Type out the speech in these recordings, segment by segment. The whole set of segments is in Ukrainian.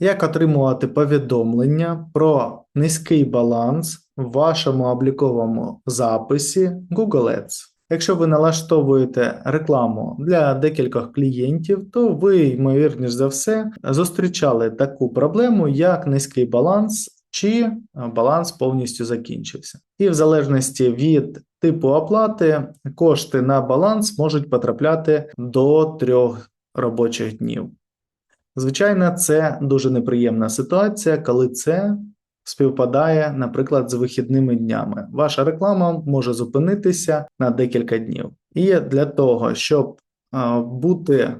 Як отримувати повідомлення про низький баланс в вашому обліковому записі Google Ads? Якщо ви налаштовуєте рекламу для декількох клієнтів, то ви, ймовірніш за все, зустрічали таку проблему, як низький баланс чи баланс повністю закінчився. І в залежності від типу оплати, кошти на баланс можуть потрапляти до трьох робочих днів. Звичайно, це дуже неприємна ситуація, коли це співпадає, наприклад, з вихідними днями. Ваша реклама може зупинитися на декілька днів. І для того, щоб бути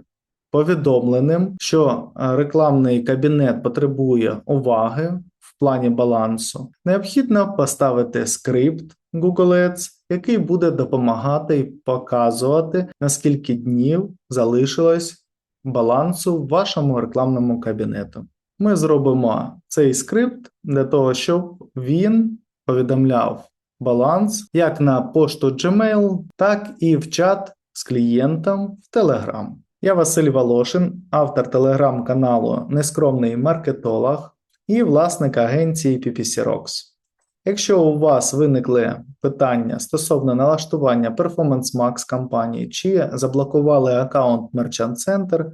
повідомленим, що рекламний кабінет потребує уваги в плані балансу, необхідно поставити скрипт Google Ads, який буде допомагати і показувати, наскільки днів залишилось балансу в вашому рекламному кабінету. Ми зробимо цей скрипт для того, щоб він повідомляв баланс як на пошту Gmail, так і в чат з клієнтом в Telegram. Я Василь Волошин, автор телеграм-каналу Нескромний маркетолог і власник агенції PPC Rocks. Якщо у вас виникли питання стосовно налаштування Performance Max кампанії чи заблокували аккаунт Merchant Center,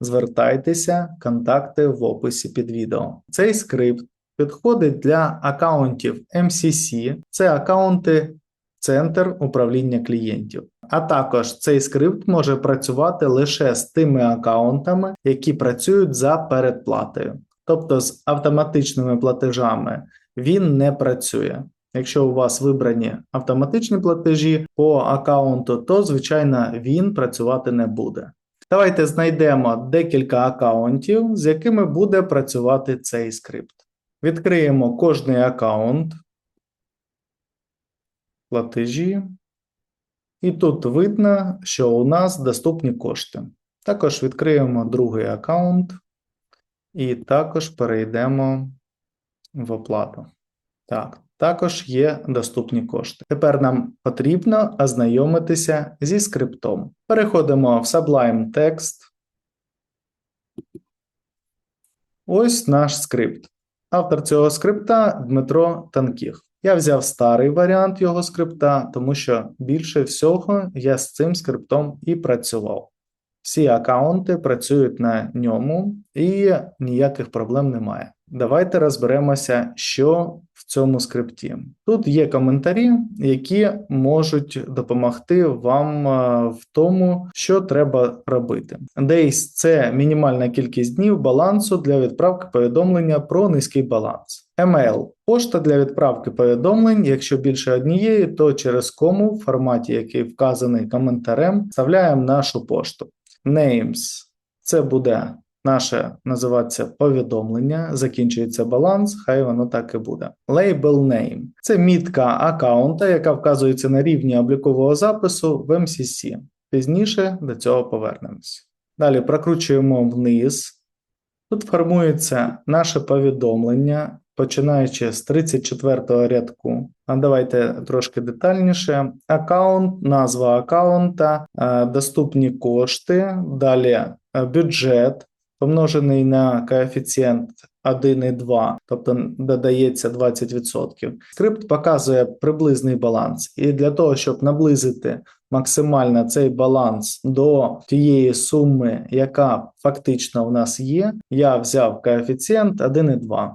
звертайтеся, контакти в описі під відео. Цей скрипт підходить для аккаунтів MCC, це аккаунти Центр управління клієнтів. А також цей скрипт може працювати лише з тими аккаунтами, які працюють за передплатою. Тобто з автоматичними платежами він не працює. Якщо у вас вибрані автоматичні платежі по аккаунту, то звичайно він працювати не буде. Давайте знайдемо декілька аккаунтів, з якими буде працювати цей скрипт. Відкриємо кожний аккаунт, платежі. І тут видно, що у нас доступні кошти. Також відкриємо другий аккаунт і також перейдемо в оплату. Так, також є доступні кошти. Тепер нам потрібно ознайомитися зі скриптом. Переходимо в Sublime Text. Ось наш скрипт. Автор цього скрипта Дмитро Танкіх. Я взяв старий варіант його скрипта, тому що більше всього я з цим скриптом і працював. Всі аккаунти працюють на ньому і ніяких проблем немає. Давайте розберемося, що в цьому скрипті. Тут є коментарі, які можуть допомогти вам е, в тому, що треба робити. Days – це мінімальна кількість днів балансу для відправки повідомлення про низький баланс. Email – пошта для відправки повідомлень. Якщо більше однієї, то через кому в форматі, який вказаний коментарем, вставляємо нашу пошту. Names – це буде Наше називається повідомлення, закінчується баланс, хай воно так і буде. Label name це мітка аккаунта, яка вказується на рівні облікового запису в MCC. Пізніше до цього повернемось. Далі прокручуємо вниз. Тут формується наше повідомлення, починаючи з 34 рядку. А давайте трошки детальніше. Аккаунт, назва аккаунта, е, доступні кошти, далі е, бюджет помножений на коефіцієнт 1,2, тобто додається 20%. Скрипт показує приблизний баланс, і для того, щоб наблизити максимально цей баланс до тієї суми, яка фактично в нас є, я взяв коефіцієнт 1,2.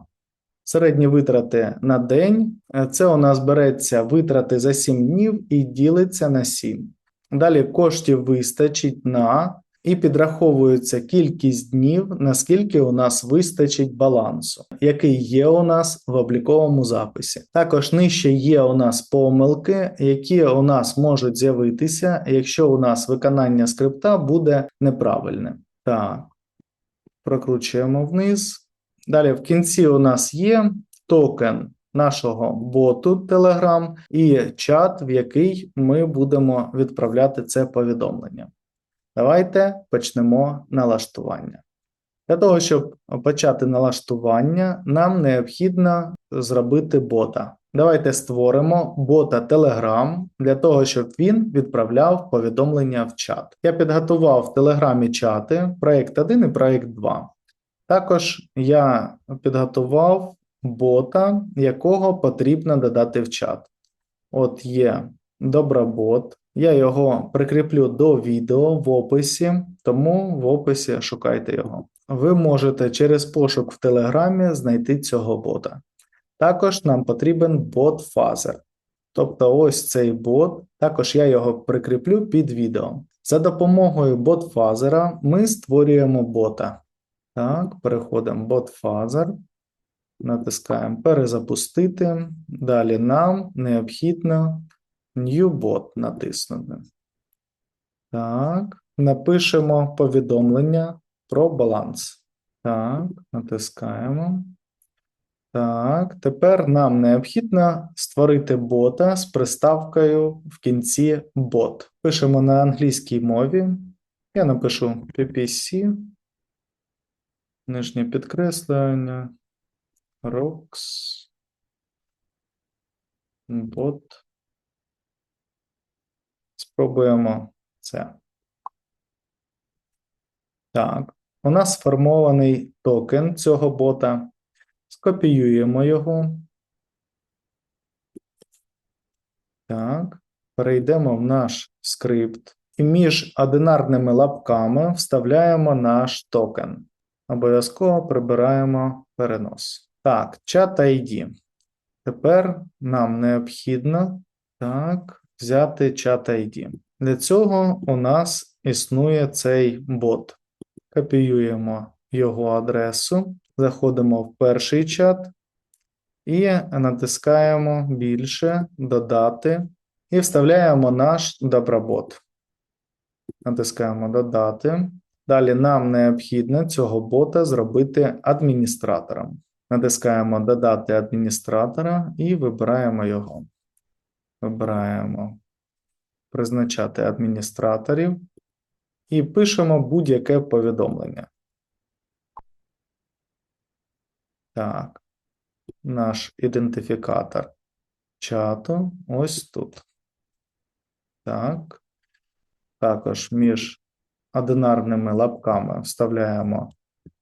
Середні витрати на день це у нас береться витрати за 7 днів і ділиться на 7. Далі коштів вистачить на і підраховується кількість днів, наскільки у нас вистачить балансу, який є у нас в обліковому записі. Також нижче є у нас помилки, які у нас можуть з'явитися, якщо у нас виконання скрипта буде неправильним. Так, прокручуємо вниз. Далі в кінці у нас є токен. Нашого боту Telegram і чат, в який ми будемо відправляти це повідомлення. Давайте почнемо налаштування. Для того, щоб почати налаштування, нам необхідно зробити бота. Давайте створимо бота Telegram для того, щоб він відправляв повідомлення в чат. Я підготував в Телеграмі чати проєкт 1 і проєкт 2. Також я підготував бота, якого потрібно додати в чат. От є Добробот. Я його прикріплю до відео в описі, тому в описі шукайте його. Ви можете через пошук в Телеграмі знайти цього бота. Також нам потрібен бот Фазер. Тобто ось цей бот, також я його прикріплю під відео. За допомогою бот-фазера ми створюємо бота. Так, переходимо бот-фазер, натискаємо перезапустити. Далі нам необхідно New bot натиснути. Так, напишемо повідомлення про баланс. Так, натискаємо. Так, тепер нам необхідно створити бота з приставкою в кінці бот. Пишемо на англійській мові. Я напишу PPC, нижнє підкреслення, ROX, бот. Спробуємо це. Так, у нас сформований токен цього бота. Скопіюємо його. Так, перейдемо в наш скрипт. І між одинарними лапками вставляємо наш токен. Обов'язково прибираємо перенос. Так, чат ID. Тепер нам необхідно так, взяти чат ID. Для цього у нас існує цей бот. Копіюємо його адресу, заходимо в перший чат і натискаємо більше, додати, і вставляємо наш добробот. Натискаємо додати. Далі нам необхідно цього бота зробити адміністратором. Натискаємо Додати адміністратора і вибираємо його. Вибираємо Призначати адміністраторів і пишемо будь-яке повідомлення. Так, наш ідентифікатор чату ось тут. Так. Також між одинарними лапками вставляємо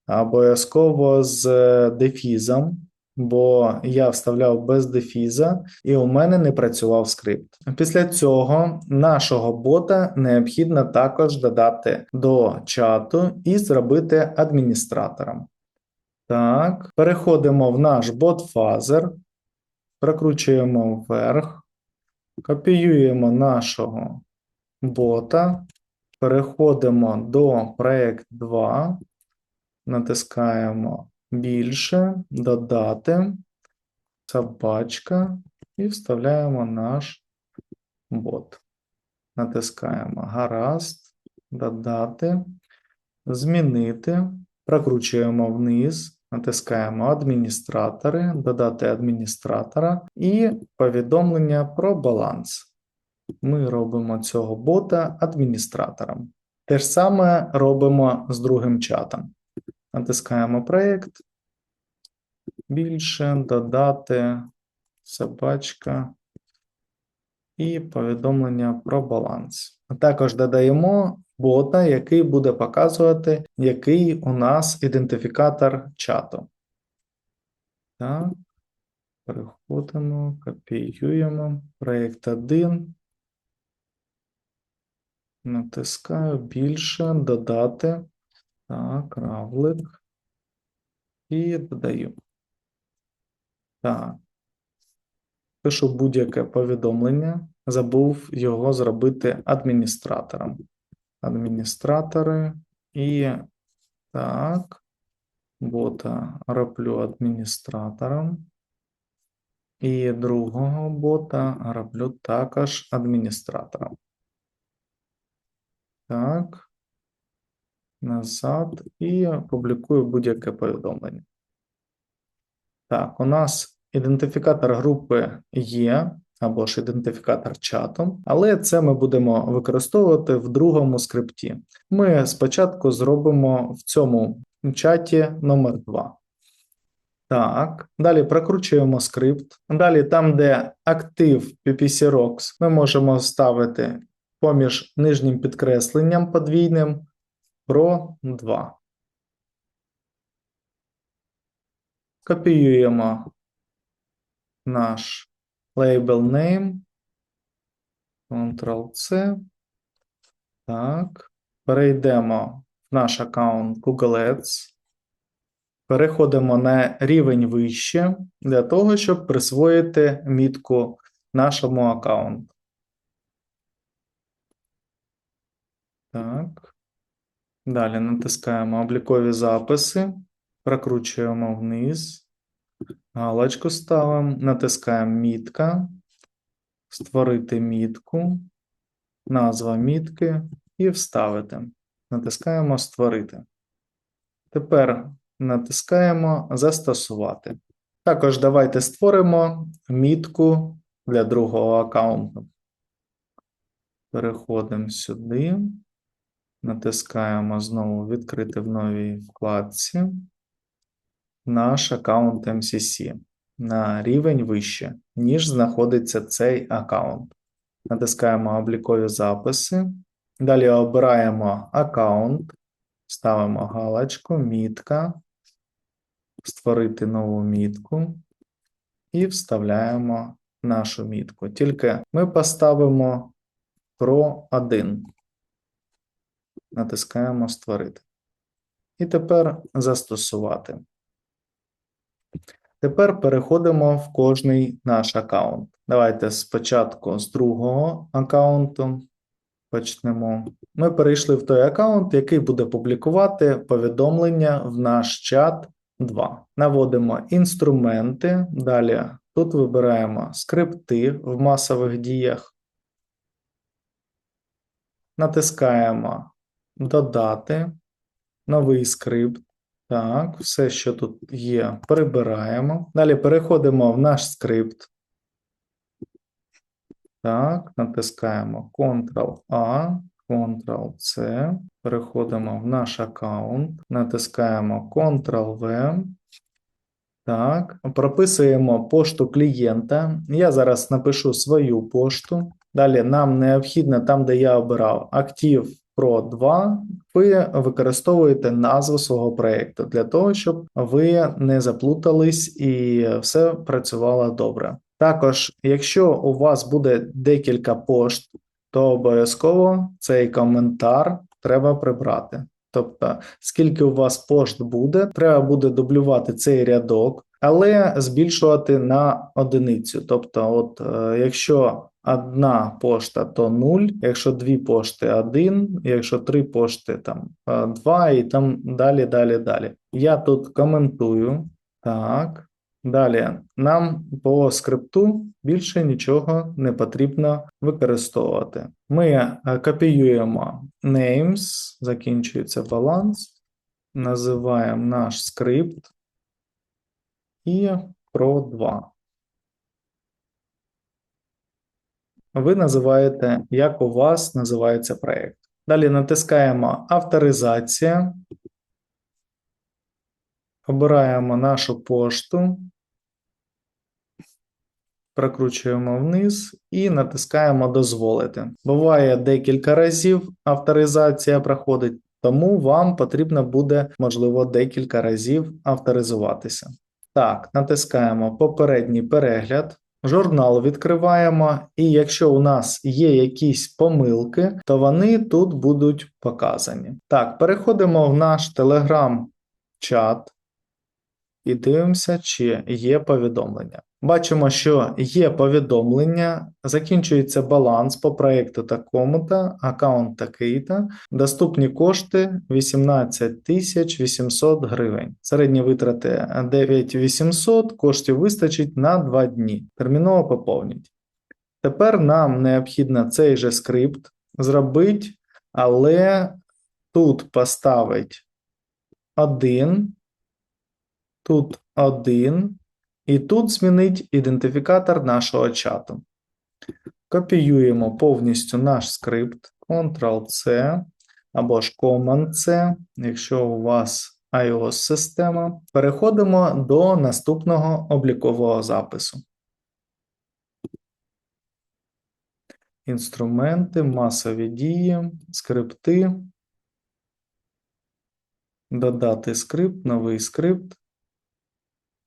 обов'язково з дефізом, бо я вставляв без дефіза, і у мене не працював скрипт. Після цього нашого бота необхідно також додати до чату і зробити адміністратором. Так, переходимо в наш бот-фазер, прокручуємо вверх, копіюємо нашого бота, переходимо до проект 2, натискаємо більше, додати, собачка і вставляємо наш бот. Натискаємо гаразд, додати, змінити, прокручуємо вниз. Натискаємо адміністратори, додати адміністратора і повідомлення про баланс. Ми робимо цього бота адміністратором. Те ж саме робимо з другим чатом. Натискаємо проєкт. Більше, додати, собачка і повідомлення про баланс. Також додаємо бота, який буде показувати, який у нас ідентифікатор чату. Так, переходимо, копіюємо. Проєкт 1. Натискаю більше, додати. Так, равлик. І додаю. Так. Пишу будь-яке повідомлення. Забув його зробити адміністратором адміністратори і так, бота роблю адміністратором. І другого бота роблю також адміністратором. Так. Назад і публікую будь-яке повідомлення. Так, у нас ідентифікатор групи є або ж ідентифікатор чату, але це ми будемо використовувати в другому скрипті. Ми спочатку зробимо в цьому чаті номер 2. Так, далі прокручуємо скрипт. Далі, там, де актив PPC-ROX, ми можемо ставити поміж нижнім підкресленням подвійним про 2. Копіюємо наш label name. Ctrl-C. Так. Перейдемо в наш аккаунт Google Ads. Переходимо на рівень вище для того, щоб присвоїти мітку нашому аккаунту. Так. Далі натискаємо облікові записи, прокручуємо вниз, галочку ставимо, натискаємо мітка, створити мітку, назва мітки і вставити. Натискаємо Створити. Тепер натискаємо Застосувати. Також давайте створимо мітку для другого аккаунту. Переходимо сюди. Натискаємо знову відкрити в новій вкладці наш аккаунт MCC на рівень вище, ніж знаходиться цей аккаунт. Натискаємо облікові записи. Далі обираємо аккаунт, ставимо галочку, мітка, створити нову мітку і вставляємо нашу мітку. Тільки ми поставимо про 1 натискаємо Створити. І тепер застосувати. Тепер переходимо в кожний наш аккаунт. Давайте спочатку з другого аккаунту почнемо. Ми перейшли в той аккаунт, який буде публікувати повідомлення в наш чат 2. Наводимо інструменти. Далі тут вибираємо скрипти в масових діях. Натискаємо Додати, новий скрипт. Так, все, що тут є, прибираємо. Далі переходимо в наш скрипт. Так, натискаємо Ctrl-A, Ctrl-C. Переходимо в наш аккаунт, натискаємо Ctrl-V. Так, прописуємо пошту клієнта. Я зараз напишу свою пошту. Далі нам необхідно там, де я обирав актив Pro 2, ви використовуєте назву свого проєкту для того, щоб ви не заплутались і все працювало добре. Також, якщо у вас буде декілька пошт, то обов'язково цей коментар треба прибрати. Тобто, скільки у вас пошт буде, треба буде дублювати цей рядок, але збільшувати на одиницю. Тобто, от е, якщо одна пошта, то 0, якщо дві пошти 1, якщо три пошти там 2 і там далі, далі, далі. Я тут коментую. Так. Далі нам по скрипту більше нічого не потрібно використовувати. Ми е, копіюємо names, закінчується баланс, називаємо наш скрипт і про 2. ви називаєте, як у вас називається проєкт. Далі натискаємо Авторизація, обираємо нашу пошту, прокручуємо вниз і натискаємо Дозволити. Буває декілька разів авторизація проходить, тому вам потрібно буде, можливо, декілька разів авторизуватися. Так, натискаємо Попередній перегляд. Журнал відкриваємо, і якщо у нас є якісь помилки, то вони тут будуть показані. Так, переходимо в наш Telegram-чат і дивимося, чи є повідомлення. Бачимо, що є повідомлення, закінчується баланс по проєкту такому-то, аккаунт такий-то, доступні кошти 18 800 гривень. Середні витрати 9800, коштів вистачить на 2 дні. Терміново поповніть. Тепер нам необхідно цей же скрипт зробити, але тут поставити 1, тут 1. І тут змінить ідентифікатор нашого чату. Копіюємо повністю наш скрипт Ctrl-C або ж Command-C, якщо у вас iOS-система. Переходимо до наступного облікового запису. Інструменти, масові дії, скрипти. Додати скрипт, новий скрипт.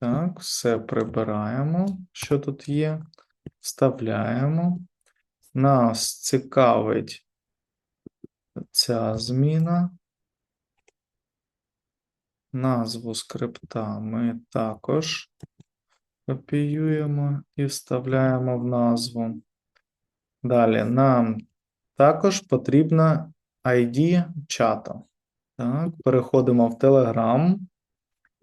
Так, все прибираємо, що тут є, вставляємо. Нас цікавить ця зміна. Назву скрипта ми також копіюємо і вставляємо в назву. Далі нам також потрібна ID чата. Так, переходимо в Telegram.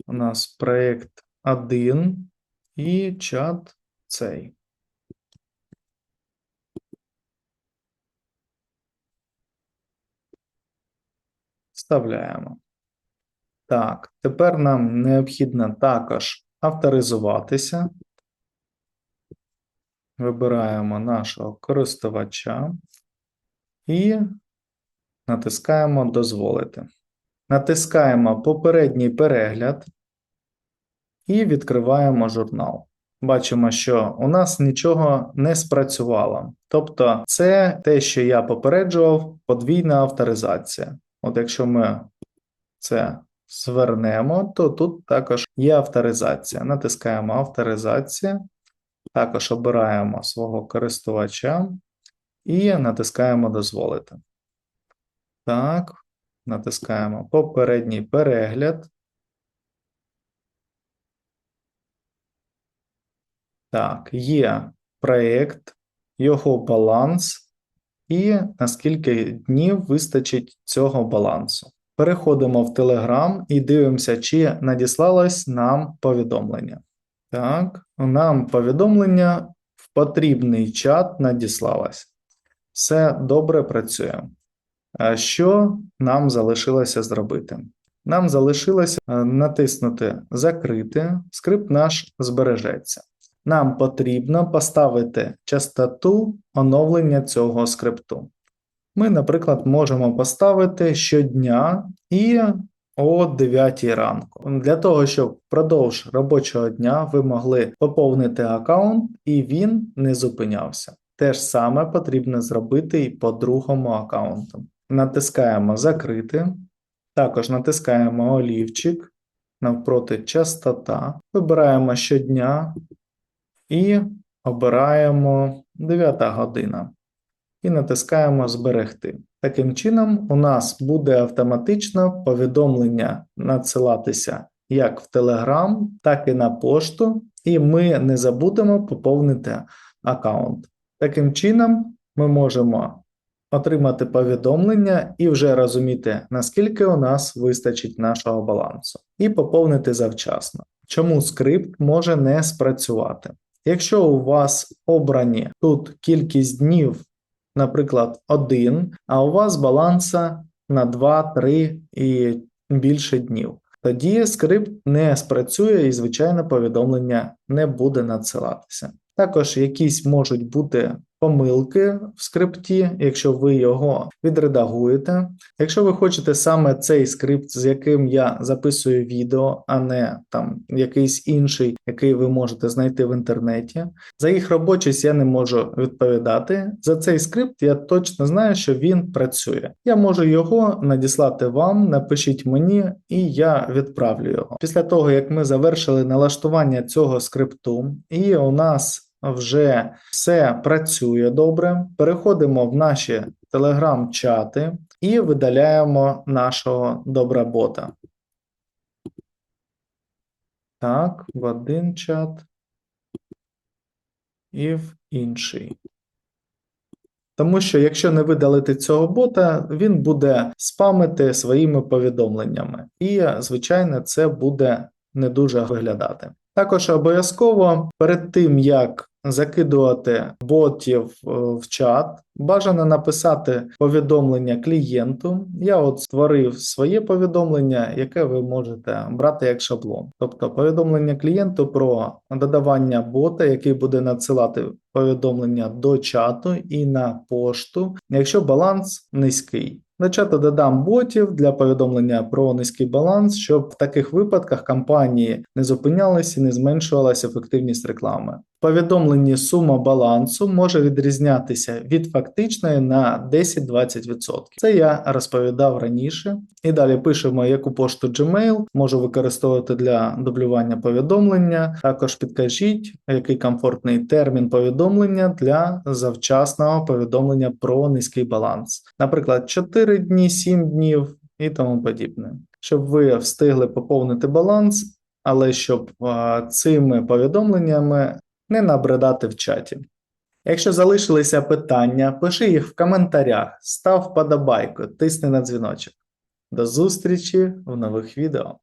У нас проєкт 1 і чат цей. Вставляємо. Так, тепер нам необхідно також авторизуватися. Вибираємо нашого користувача і натискаємо Дозволити. Натискаємо попередній перегляд і відкриваємо журнал. Бачимо, що у нас нічого не спрацювало. Тобто, це те, що я попереджував, подвійна авторизація. От якщо ми це звернемо, то тут також є авторизація. Натискаємо авторизація, також обираємо свого користувача і натискаємо Дозволити. Так, натискаємо попередній перегляд. Так, є проєкт, його баланс і наскільки днів вистачить цього балансу. Переходимо в Telegram і дивимося, чи надіслалось нам повідомлення. Так, нам повідомлення в потрібний чат надіслалось. Все добре працює. Що нам залишилося зробити? Нам залишилося натиснути Закрити, скрипт наш збережеться. Нам потрібно поставити частоту оновлення цього скрипту. Ми, наприклад, можемо поставити щодня і о 9 ранку. Для того, щоб впродовж робочого дня ви могли поповнити аккаунт і він не зупинявся. Те ж саме потрібно зробити і по другому аккаунту. Натискаємо Закрити, також натискаємо олівчик навпроти частота, вибираємо щодня і обираємо 9 година. І натискаємо Зберегти. Таким чином, у нас буде автоматично повідомлення надсилатися як в Telegram, так і на пошту, і ми не забудемо поповнити аккаунт. Таким чином, ми можемо отримати повідомлення і вже розуміти, наскільки у нас вистачить нашого балансу, і поповнити завчасно. Чому скрипт може не спрацювати? Якщо у вас обрані тут кількість днів, наприклад, 1, а у вас баланса на 2, 3 і більше днів, тоді скрипт не спрацює і, звичайно, повідомлення не буде надсилатися. Також якісь можуть бути помилки в скрипті, якщо ви його відредагуєте. Якщо ви хочете саме цей скрипт, з яким я записую відео, а не там якийсь інший, який ви можете знайти в інтернеті, за їх робочість я не можу відповідати. За цей скрипт я точно знаю, що він працює. Я можу його надіслати вам, напишіть мені, і я відправлю його. Після того, як ми завершили налаштування цього скрипту, і у нас вже все працює добре. Переходимо в наші телеграм-чати і видаляємо нашого добробота. Так, в один чат і в інший. Тому що, якщо не видалити цього бота, він буде спамити своїми повідомленнями. І, звичайно, це буде не дуже виглядати. Також обов'язково перед тим, як закидувати ботів е, в чат. Бажано написати повідомлення клієнту. Я от створив своє повідомлення, яке ви можете брати як шаблон. Тобто повідомлення клієнту про додавання бота, який буде надсилати повідомлення до чату і на пошту, якщо баланс низький. До чату додам ботів для повідомлення про низький баланс, щоб в таких випадках компанії не зупинялися і не зменшувалася ефективність реклами. Повідомленні сума балансу може відрізнятися від фактичної на 10-20%. Це я розповідав раніше. І далі пишемо, яку пошту Gmail можу використовувати для дублювання повідомлення. Також підкажіть, який комфортний термін повідомлення для завчасного повідомлення про низький баланс. Наприклад, 4 дні, 7 днів і тому подібне. Щоб ви встигли поповнити баланс, але щоб цими повідомленнями не набридати в чаті. Якщо залишилися питання, пиши їх в коментарях, став вподобайку, тисни на дзвіночок. До зустрічі в нових відео.